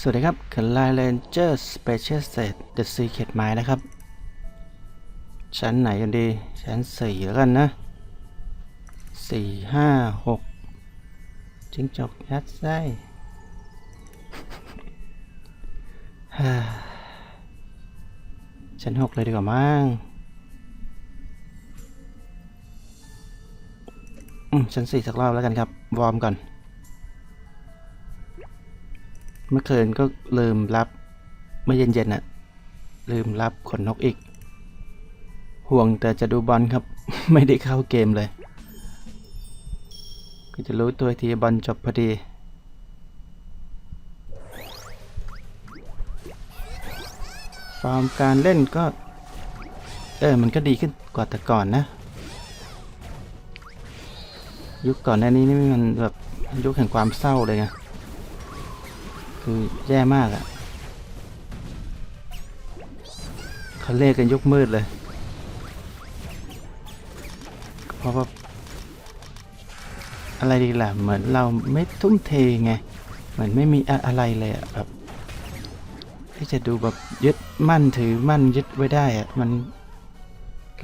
สวัสดีครับคือ Line Ranger Special Set The Secret Mine นะครับ ชั้นไหนกันดี ชั้นสี่แล้วกันนะสี่ห้าหกจิงจกยัดไส้ชั้นหกเลยดีกว่ามั้งอืมชั้นสี่สักรอบแล้วกันครับ วอร์มก่อน เมื่อคืนก็ลืมรับเมื่อเย็นๆน่ะ ลืมรับขนนกอีก ห่วงแต่จะดูบอลครับ ไม่ได้เข้าเกมเลย ก็จะรู้ตัวอีกทีบอลจบพอดีฟอร์มการเล่นก็ เออ มันก็ดีขึ้นกว่าแต่ก่อนนะ ยุคก่อนหน้านี้นี่มันแบบยุคแห่งความเศร้าเลยไง คือแย่มากอะ่ะเขาเรียกกันยุคมืดเลย เพราะว่าอะไรดีล่ะ เหมือนเราไม่ทุ่มเทไง เหมือนไม่มีอะอะไรเลยอะแบบที่จะดูแบบยึดมั่นถือมั่นยึดไว้ได้อะมัน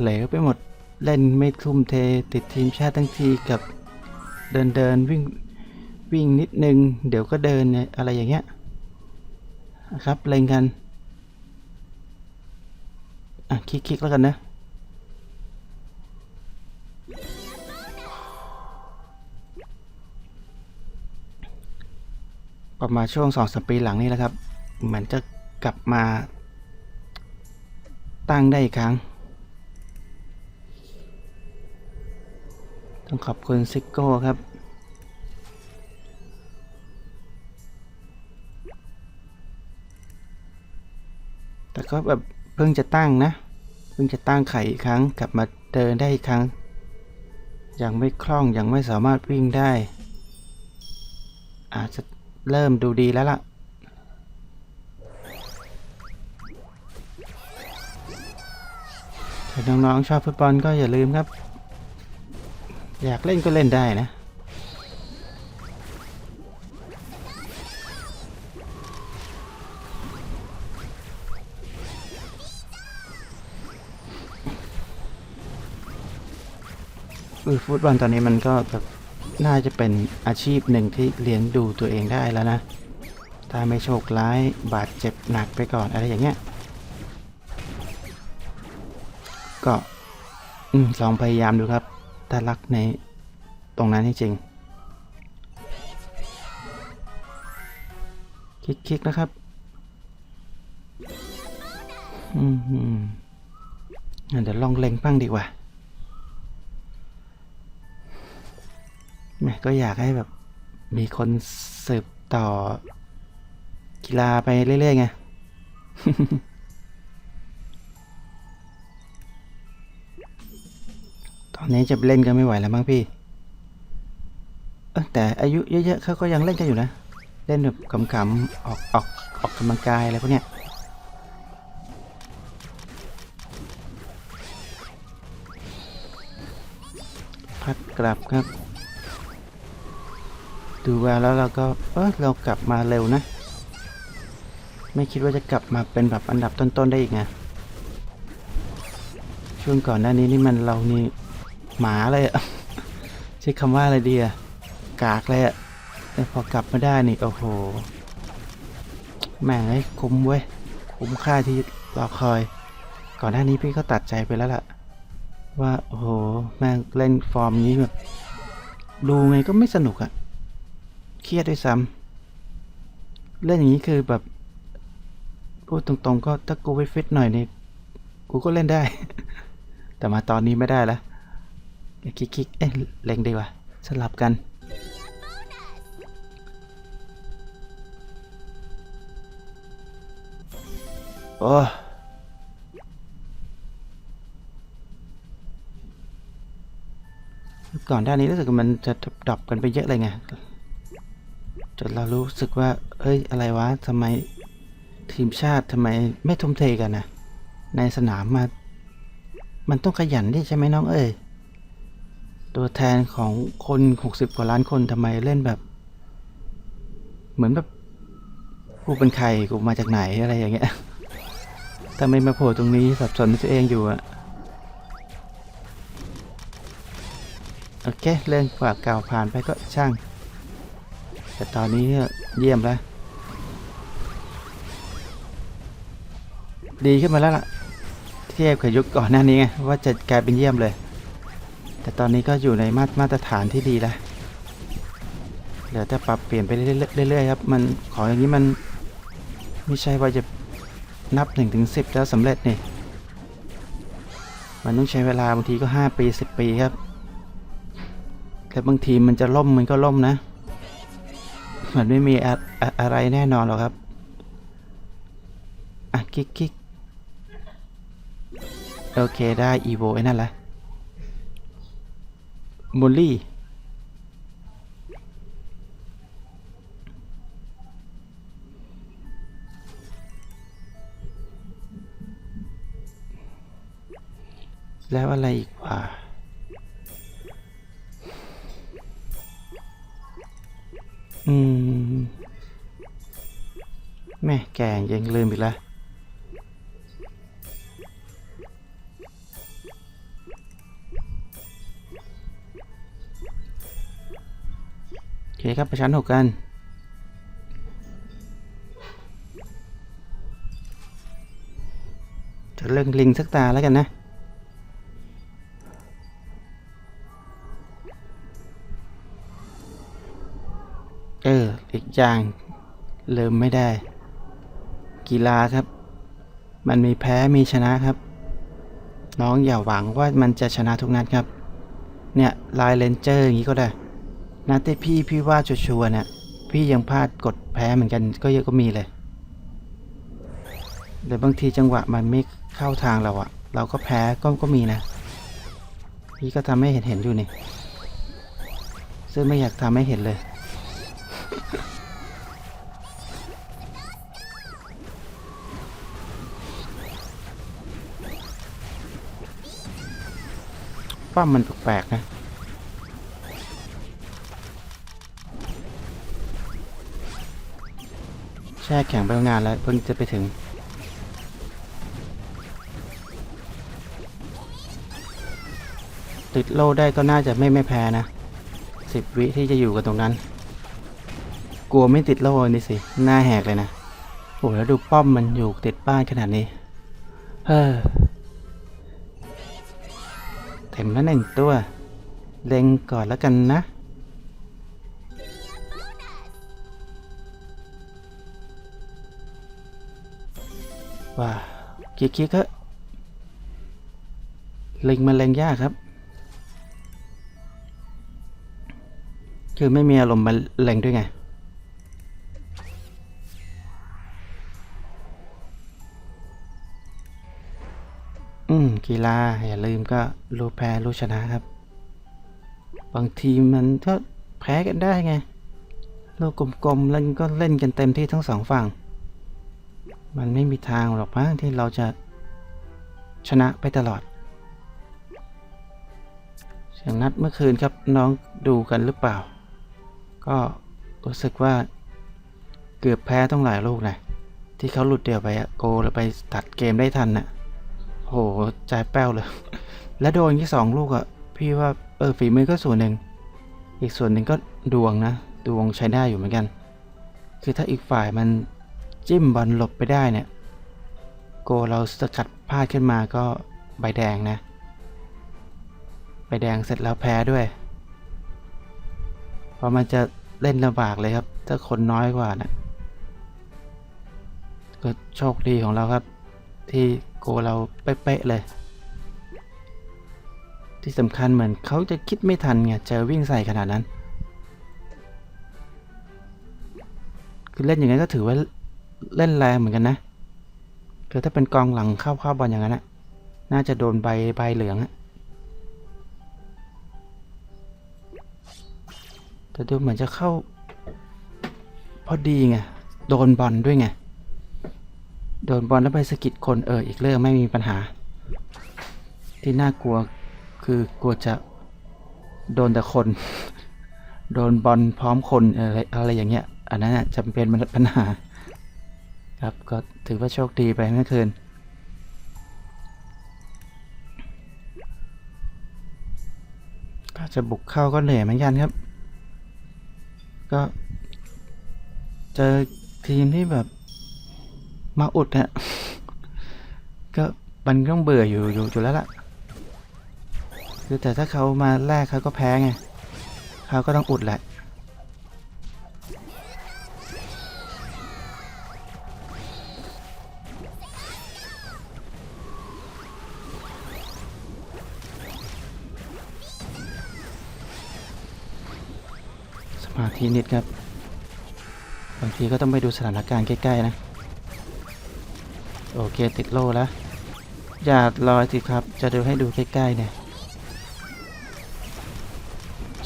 เหลวไปหมดเล่นไม่ทุ่มเทติดทีมชาติทั้งทีกับเดินเดินวิ่ง วิ่งนิดนึง เดี๋ยวก็เดินอะไรอย่างเงี้ยครับเล็งกันอะคลิกๆแล้วกันนะประมาณช่วงสองสามปีหลังนี้แหละครับ เหมือนจะกลับมา ตั้งได้อีกครั้ง ต้องขอบคุณซิกโก้ครับ แต่ก็แบบเพิ่งจะตั้งนะ เพิ่งจะตั้งไข่อีกครั้งกลับมาเดินได้อีกครั้ง ยังไม่คล่องยังไม่สามารถวิ่งได้ อาจจะเริ่มดูดีแล้วล่ะ ถ้าน้องๆชอบฟุตบอลก็อย่าลืมครับ อยากเล่นก็เล่นได้นะ เออฟุตบอลตอนนี้มันก็แบบน่าจะเป็นอาชีพหนึ่งที่เลี้ยงดูตัวเองได้แล้วนะ ถ้าไม่โชคร้ายบาดเจ็บหนักไปก่อนอะไรอย่างเงี้ย ก็ลองพยายามดูครับถ้ารักในตรงนั้นจริงคลิกๆนะครับ อืมอืมเดี๋ยวลองเล็งบ้างดีกว่า แม่ก็อยากให้แบบมีคนสืบต่อ กีฬาไปเรื่อยๆไงตอนนี้จะเล่นกันไม่ไหวแล้วมั้งพี่เออแต่อายุเยอะๆเขาก็ยังเล่นกันอยู่นะ เล่นแบบขำๆออกออกออกกำลังกายอะไรพวกเนี้ยพัดกลับครับ ดูแววแล้วเราก็เออเรากลับมาเร็วนะ ไม่คิดว่าจะกลับมาเป็นแบบอันดับต้นๆได้อีกไงช่วงก่อนหน้านี้นี่มันเรานี่หมาเลยอะใช้คำว่าอะไรดีอะกากเลยอะแต่พอกลับมาได้นี่โอ้โหแม่งไอ้ยคุ้มเว้ยคุ้มค่าที่รอคอย ก่อนหน้านี้พี่ก็ตัดใจไปแล้วล่ะ ว่าโอ้โหแม่งเล่นฟอร์มนี้แบบดูไงก็ไม่สนุกอะ เครียดด้วยซ้ำเล่นอย่างนี้คือแบบ พูดตรงๆ ก็ถ้ากูไปฟิตหน่อยนี่กูก็เล่นได้ แต่มาตอนนี้ไม่ได้ล้วคลิกๆเอ๊ะเล็งดีกว่า สลับกันโอ้ก่อนหน้านนี้รู้สึกมันจะดับกันไปเยอะเลยไง จนเรารู้สึกว่าเฮ้ย อะไรวะทำไมทีมชาติทำไมไม่ทุ่มเทกันนะในสนามมา มันต้องขยันดิใช่ไหมน้องเอ้ย ตัวแทนของคนหกสิบกว่าล้านคนทำไมเล่นแบบ เหมือนแบบกูเป็นใครกูมาจากไหนอะไรอย่างเงี้ยทำไมมาโผล่ตรงนี้สับสนตัวเองอยู่อะโอเค เรื่องกว่าเก่าผ่านไปก็ช่าง แต่ตอนนี้เนี่ยเยี่ยมแล้ว ดีขึ้นมาแล้วล่ะ เทียบกับยุคก่อนหน้านี้ไงว่าจะกลายเป็นเยี่ยมเลย แต่ตอนนี้ก็อยู่ในมาตรมาตรฐานที่ดีแล้วเหลือแต่ปรับเปลี่ยนไปเรื่อยๆเรื่อยๆครับ มันของอย่างนี้มันไม่ใช่ว่าจะนับ1นถึงสิแล้วสำเร็จนี่ มันต้องใช้เวลาบางทีก็ 5 ปี 10 ปีครับ แต่บางทีมันจะล่มมันก็ล่มนะ มันไม่มีอะอะอะไรแน่นอนหรอกครับ อะกิ๊กกิ๊กโอเคได้อีโวไอ้นั่นแหละมูลลี่แล้วอะไรอีกว่ะ อืม แม่แกงยังลืมอีกแล้วโอเคครับไปชั้นหกกันจะเรื่องลิงสักตาแล้วกันนะ อย่างลืมไม่ได้ กีฬาครับ มันมีแพ้มีชนะครับ น้องอย่าหวังว่ามันจะชนะทุกนัดครับ เนี่ยลายเลนเจอร์อย่างนี้ก็ได้นัดที่พี่พี่ว่าชัวร์เนี่ยพี่ยังพลาดกดแพ้เหมือนกันก็เยอะก็มีเลยแต่บางทีจังหวะมันไม่เข้าทางเราอะเราก็แพ้ก็ก็มีนะ พี่ก็ทำให้เห็นเห็นอยู่นี่ซึ่งไม่อยากทำให้เห็นเลย ป้อมมันแปลกๆนะแช่แข็งไปงานแล้วเพิ่งจะไปถึง ติดโล่ได้ก็น่าจะไม่ไม่แพ้นะสิบวิที่จะอยู่กับตรงนั้น กลัวไม่ติดโล่นี่สิ หน้าแหกเลยนะ โอ้แล้วดูป้อมมันอยู่ติดบ้านขนาดนี้ เฮ้อ เต็มล้วหนึ่งตัว เล็งก่อนแล้วกันนะว่าเกียร์ๆก็เล็งมันเล็งยากครับ คือไม่มีอารมณ์มาเล็งด้วยไง กีฬาอย่าลืมก็รู้แพ้รู้ชนะครับ บางทีมันก็แพ้กันได้ไงโลกกลมๆแล้วก็เล่นกันเต็มที่ทั้งสองฝั่ง มันไม่มีทางหรอกมั้งที่เราจะชนะไปตลอด เสียงนัดเมื่อคืนครับน้องดูกันหรือเปล่า ก็รู้สึกว่าเกือบแพ้ต้องหลายลูกนะที่เขาหลุดเดี่ยวไปอะโกแล้ไปตัดเกมได้ทันน่ะ โหใจแป้วเลย และโดนที่สองลูกอะพี่ว่าเออฝีมือก็ส่วนหนึ่ง อีกส่วนหนึ่งก็ดวงนะ ดวงใช้ได้อยู่เหมือนกัน คือถ้าอีกฝ่ายมันจิ้มบอลหลบไปได้เนี่ย โกเราสกัดพลาดขึ้นมาก็ใบแดงนะ ใบแดงเสร็จแล้วแพ้ด้วย เพราะมันจะเล่นลำบากเลยครับ ถ้าคนน้อยกว่านะก็โชคดีของเราครับที่ โกเราเป๊ะๆเลย ที่สำคัญเหมือนเขาจะคิดไม่ทันไงเจอวิ่งใส่ขนาดนั้น คือเล่นอย่างนั้นก็ถือว่าเล่นแรงเหมือนกันนะคือถ้าเป็นกองหลังเข้าเข้าบอลอย่างนั้นนะน่าจะโดนใบใบเหลืองอะแต่ดูเหมือนจะเข้า พอดีไง โดนบอลด้วยไง โดนบอลแล้วไปสกิดคนเอออีกเรื่องไม่มีปัญหา ที่น่ากลัวคือกลัวจะโดนแต่คน โดนบอลพร้อมคนอะไรอะไรอย่างเงี้ย อันนั้นน่ะจะเป็นปัญหา ครับก็ถือว่าโชคดีไปเมื่อคืนก็จะบุกเข้าก็เหนื่อยเหมือนกันครับ ก็เจอทีมที่แบบ มาอุดฮะ ก็มันต้องเบื่ออยู่อยู่อยู่แล้วล่ะ คือแต่ถ้าเขามาแรกเขาก็แพ้ไงเขาก็ต้องอุดแหละสมาธินิดครับ บางทีก็ต้องไปดูสถานการณ์ใกล้ ๆ นะ โอเคติดโล่แล้ว อย่ารอสิครับ จะดูให้ดูใกล้ๆเนี่ย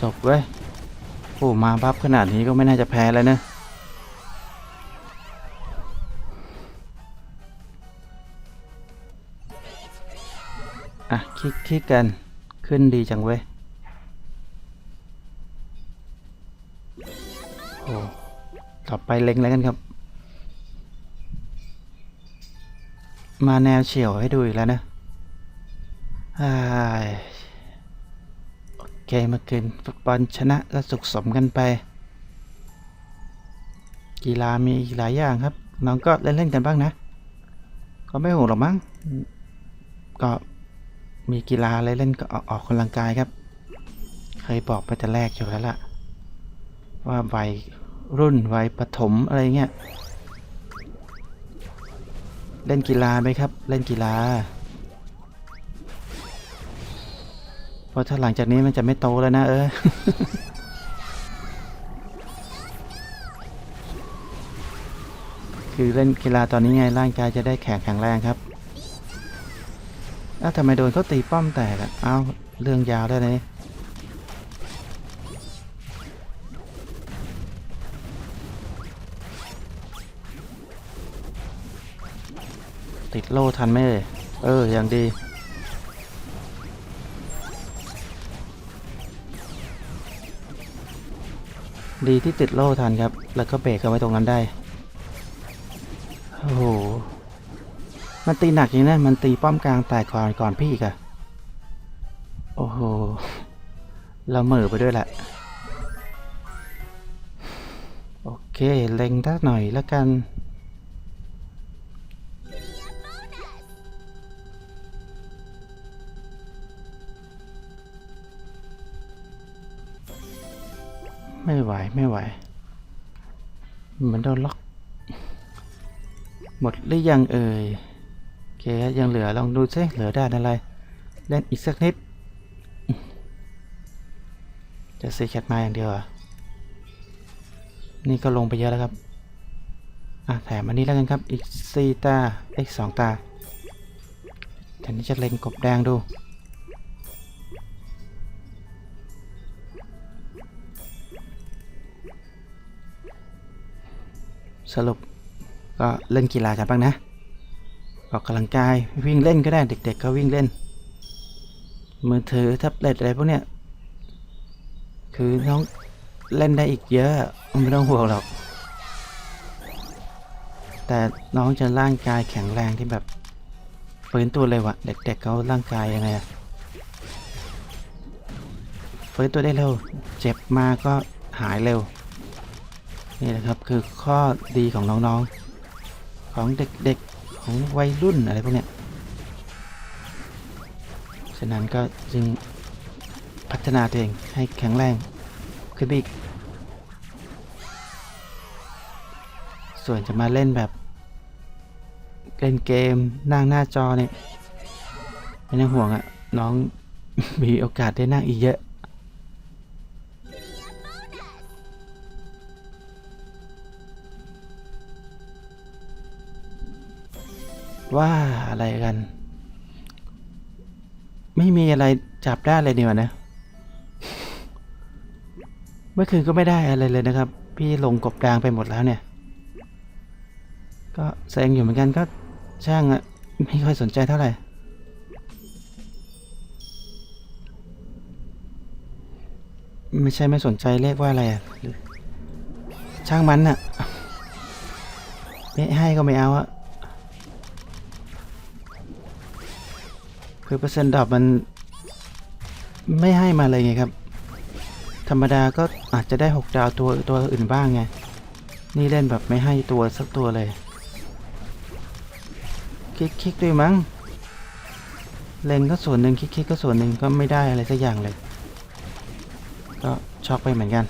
จบเว้ยโอ้มาบัฟขนาดนี้ก็ไม่น่าจะแพ้แล้วเนะอะคลิกคลิกกันขึ้นดีจังเว้ยโอ้ต่อไปเล็งแล้วกันครับ มาแนวเฉียวให้ดูอีกแล้วนะโอเคเมาเกินฟุตบอลชนะก็สุขสมกันไป กีฬามีอีกหลายอย่างครับ น้องก็เล่นๆกันบ้างนะ ก็ไม่ห่วงหรอกมั้ง ก็มีกีฬาอะไรเล่นก็ออกออกกำลังกายครับ เคยบอกไปแต่แรกอยู่แล้วล่ะ ว่าวัยรุ่นวัยปฐมอะไรเงี้ย เล่นกีฬาไหมครับ เล่นกีฬา เพราะถ้าหลังจากนี้มันจะไม่โตแล้วนะเออคือเล่นกีฬาตอนนี้ไงร่างกายจะได้แข็งแข็งแรงครับอ้วทำไมโดนเขาตีป้อมแตกอะเอ้าเรื่องยาวแล้วนะ ติดโล่ทันไหมเอ่ยเออ อย่างดี ดีที่ติดโล่ทันครับ แล้วก็เบรกเอาไว้ตรงนั้นได้ โอ้โห มันตีหนักจริงนะ มันตีป้อมกลางแตกก่อนก่อนพี่กะโอ้โห เราเหม่อไปด้วยแหละ โอเค เล็งทักหน่อยแล้วกัน ไม่ไหว ไม่ไหวเหมือนโดนล็อก หมดหรือยังเอ่ยโอเคยังเหลือลองดูซิเหลือด้านอะไร เล่นอีกสักนิด จะซีแคทมาอย่างเดียวอะนี่ก็ลงไปเยอะแล้วครับ อะแถมอันนี้แล้วกันครับ อีกสี่ตาอีกสองตาแทนนี้จะเล็งกบแดงดู สรุปก็เล่นกีฬากันบ้างนะ ออกกำลังกายวิ่งเล่นก็ได้เด็ก ๆ ก็วิ่งเล่น มือถือแท็บเล็ตอะไรพวกเนี้ยคือน้องเล่นได้อีกเยอะไม่ต้องห่วงหรอก แต่น้องจะร่างกายแข็งแรงที่แบบฟื้นตัวเร็วะเด็กๆเขาร่างกายยังไงอะฟื้นตัวได้เร็ว เจ็บมาก็หายเร็ว นี่นะครับคือข้อดีของน้องๆ ของเด็กๆ ของวัยรุ่นอะไรพวกเนี้ย ฉะนั้นก็จึงพัฒนาตัวเองให้แข็งแรงขึ้นไปอีก ส่วนจะมาเล่นแบบ เล่นเกมนั่งหน้าจอเนี่ยไม่ต้องห่วงอะน้องมีโอกาสได้นั่งอีกเยอะ ว่าอะไรกัน ไม่มีอะไรจับได้เลยนี่วะนะ เมื่อคืนก็ไม่ได้อะไรเลยนะครับ พี่ลงกบดางไปหมดแล้วเนี่ย ก็แซงอยู่เหมือนกันก็ช่างอะไม่ค่อยสนใจเท่าไหร่ไม่ใช่ไม่สนใจเรียกว่าอะไรอะช่างมันอะไม่ให้ก็ไม่เอาอะ คือเปอร์เซ็นต์ดรอปมันไม่ให้มาเลยไงครับ ธรรมดาก็อาจจะได้ 6 ดาวตัวตัวอื่นบ้างไง นี่เล่นแบบไม่ให้ตัวสักตัวเลย คลิกคลิกด้วยมั้ง เลนก็ส่วนหนึ่งคลิกคลิกก็ส่วนหนึ่งก็ไม่ได้อะไรสักอย่างเลย ก็ช็อกไปเหมือนกัน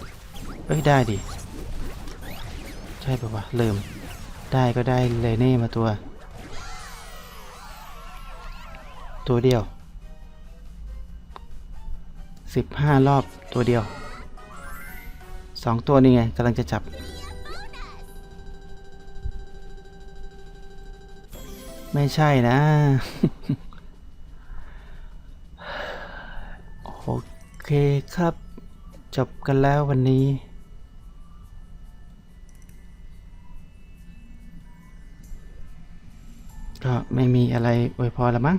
เอ้ยได้ดิ ใช่ปะวะลืม ได้ก็ได้เลเน่มาตัว ตัวเดียวสิบห้ารอบตัวเดียวสองตัวนี่ไงกำลังจะจับ ไม่ใช่นะ โอเคครับ จบกันแล้ววันนี้ก็ไม่มีอะไรอวยพรละมั้ง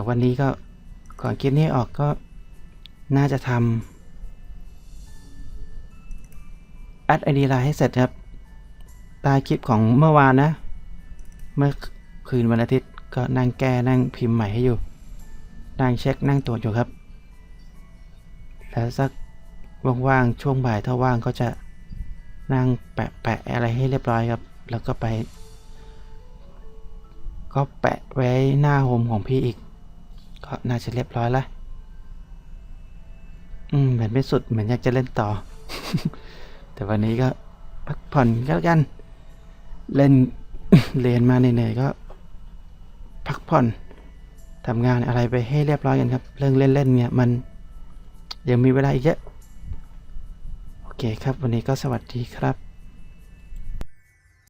ดี๋ยววันนี้ก็ก่อนคลิปนี้ออกก็น่าจะทำอัดไอดีไลน์ให้เสร็จครับตายคลิปของเมื่อวานนะ เมื่อคืนวันอาทิตย์ก็นั่งแก้นั่งพิมพ์ใหม่ให้อยู่ นั่งเช็คนั่งตรวจอยู่ครับ แล้วสักว่างๆช่วงบ่ายถ้าว่างก็จะนั่งแปะแปะอะไรให้เรียบร้อยครับ แล้วก็ไป ก็แปะไว้หน้าโฮมของพี่อีก ก็น่าจะเรียบร้อยแล้วอืมเหมือนไม่สุดเหมือนอยากจะเล่นต่อ แต่วันนี้ก็พักผ่อนก็แล้วกัน เล่นเรียนมาเหนื่อยๆก็ พักผ่อนทำงานอะไรไปให้เรียบร้อยกันครับ เรื่องเล่นๆเนี่ยมันยังมีเวลาอีกเยอะ โอเคครับ วันนี้ก็สวัสดีครับ